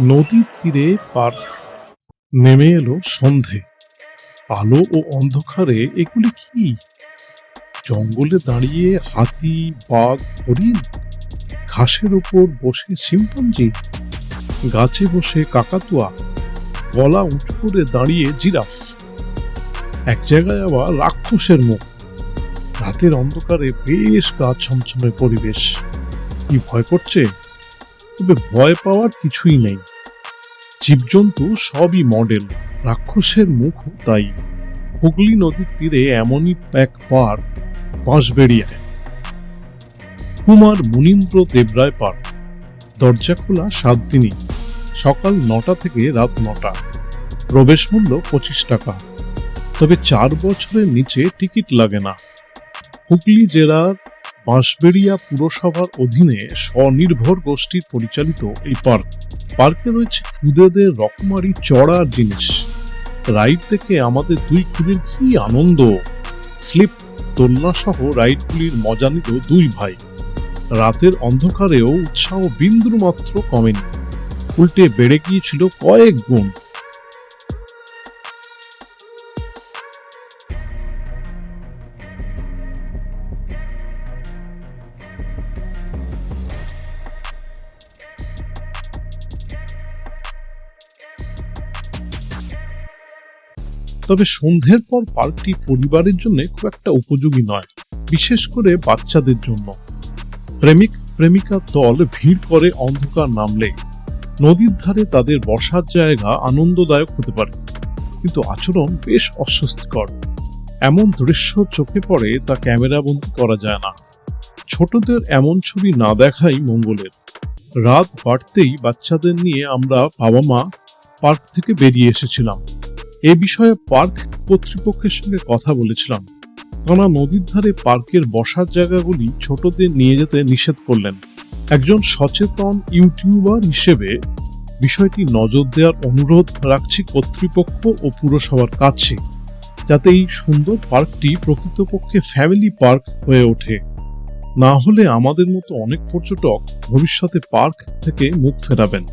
নদীর তীরে পার নেমে এলো সন্ধে। আলো ও অন্ধকারে এগুলি কি? জঙ্গলে দাঁড়িয়ে হাতি, বাঘ, হরিণ? ঘাসের উপর বসে শিম্পাঞ্জি? গাছে বসে কাকাতুয়া? গলা উঁচু করে দাঁড়িয়ে জিরাফ? এক জায়গায় আবার রাক্ষসের মুখ। রাতের অন্ধকারে বেশ গা ছমছমে পরিবেশ। কি ভয় করছে? তবে ভয় পাওয়ার কিছুই নেই। জীবজন্তু সবই মডেল রাক্ষসের মুখ তাই। হুগলি নদীর তীরে এমনই এক পার্ক বাঁশবেড়িয়ায় কুমার মুনীন্দ্র দেবরায় পার্ক, দরজা খোলা সাত দিনই, সকাল নটা থেকে রাত নটা। প্রবেশ মূল্য পঁচিশ টাকা। তবে চার বছরের নিচে টিকিট লাগে না। হুগলি জেলার বাঁশবেড়িয়া পুরসভার অধীনে স্বনির্ভর গোষ্ঠীর পরিচালিত এই পার্ক। পার্কে রয়েছে খুদেদের রকমারি চড়া জিনিস। রাইড থেকে আমাদের দুই খুদের কি আনন্দ। স্লিপ, দোলনা সহ রাইডগুলির মজা নিল দুই ভাই। রাতের অন্ধকারেও উৎসাহ বিন্দুর মাত্র কমেনি। উল্টে বেড়ে গিয়েছিল কয়েক গুণ। তবে সন্ধ্যের পর পার্কটি পরিবারের জন্য খুব একটা উপযোগী নয়, বিশেষ করে বাচ্চাদের জন্য। প্রেমিক, প্রেমিকা দল ভিড় করে অন্ধকার নামলে। নদীর ধারে তাদের বসার জায়গা আনন্দদায়ক হতে পারে, কিন্তু আচরণ বেশ অস্বস্তিকর। এমন দৃশ্য চোখে পড়ে তা ক্যামেরাবন্দি করা যায় না। ছোটদের এমন ছবি না দেখাই মঙ্গলের। রাত বাড়তেই বাচ্চাদের নিয়ে আমরা বাবা মা পার্ক থেকে বেরিয়ে এসেছিলাম। এ বিষয়ে পার্ক কর্তৃপক্ষের সঙ্গে কথা বলেছিলাম। তারা নদীর ধারে পার্কের বসার জায়গাগুলি ছোটদের নিয়ে যেতে নিষেধ করলেন। একজন সচেতন ইউটিউবার হিসেবে বিষয়টি নজর দেওয়ার অনুরোধ রাখছি কর্তৃপক্ষ ও পুরসভার কাছে, যাতে এই সুন্দর পার্কটি প্রকৃতপক্ষে ফ্যামিলি পার্ক হয়ে ওঠে। না হলে আমাদের মতো অনেক পর্যটক ভবিষ্যতে পার্ক থেকে মুখ ফেরাবেন।